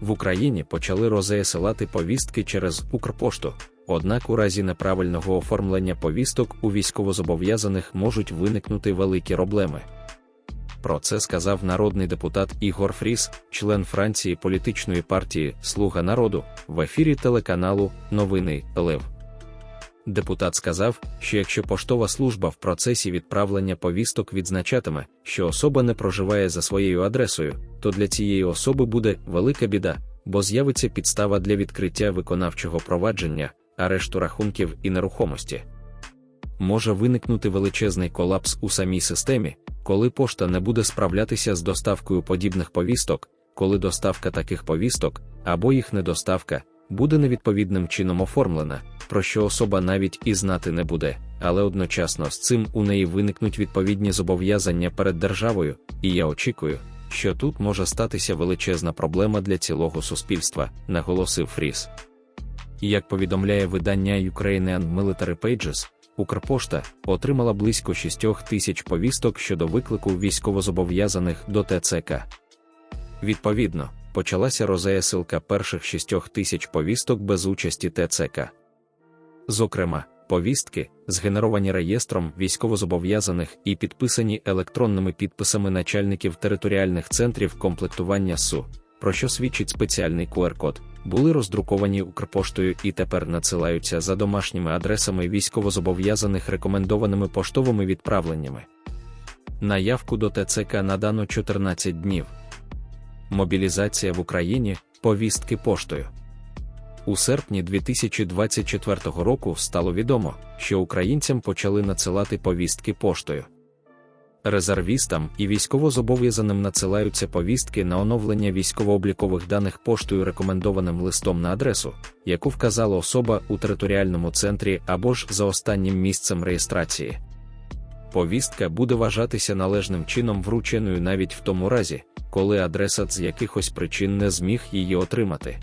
В Україні почали розесилати повістки через Укрпошту, однак у разі неправильного оформлення повісток у військовозобов'язаних можуть виникнути великі проблеми. Про це сказав народний депутат Ігор Фріс, член Франції політичної партії Слуга народу, в ефірі телеканалу Новини Лев. Депутат сказав, що якщо поштова служба в процесі відправлення повісток відзначатиме, що особа не проживає за своєю адресою, то для цієї особи буде велика біда, бо з'явиться підстава для відкриття виконавчого провадження, арешту рахунків і нерухомості. Може виникнути величезний колапс у самій системі, коли пошта не буде справлятися з доставкою подібних повісток, коли доставка таких повісток або їх недоставка буде невідповідним чином оформлена, про що особа навіть і знати не буде, але одночасно з цим у неї виникнуть відповідні зобов'язання перед державою, і я очікую, що тут може статися величезна проблема для цілого суспільства, наголосив Фріс. Як повідомляє видання Ukrainian Military Pages, Укрпошта отримала близько 6 тисяч повісток щодо виклику військовозобов'язаних до ТЦК. Відповідно, почалася розеясилка перших 6 тисяч повісток без участі ТЦК. Зокрема, повістки, згенеровані реєстром військовозобов'язаних і підписані електронними підписами начальників територіальних центрів комплектування СУ, про що свідчить спеціальний QR-код, були роздруковані Укрпоштою і тепер надсилаються за домашніми адресами військовозобов'язаних рекомендованими поштовими відправленнями. Наявку до ТЦК надано 14 днів. Мобілізація в Україні повістки поштою. У серпні 2024 року стало відомо, що українцям почали надсилати повістки поштою. Резервістам і військовозобов'язаним надсилаються повістки на оновлення військово-облікових даних поштою рекомендованим листом на адресу, яку вказала особа у територіальному центрі або ж за останнім місцем реєстрації. Повістка буде вважатися належним чином врученою навіть в тому разі, коли адресат з якихось причин не зміг її отримати.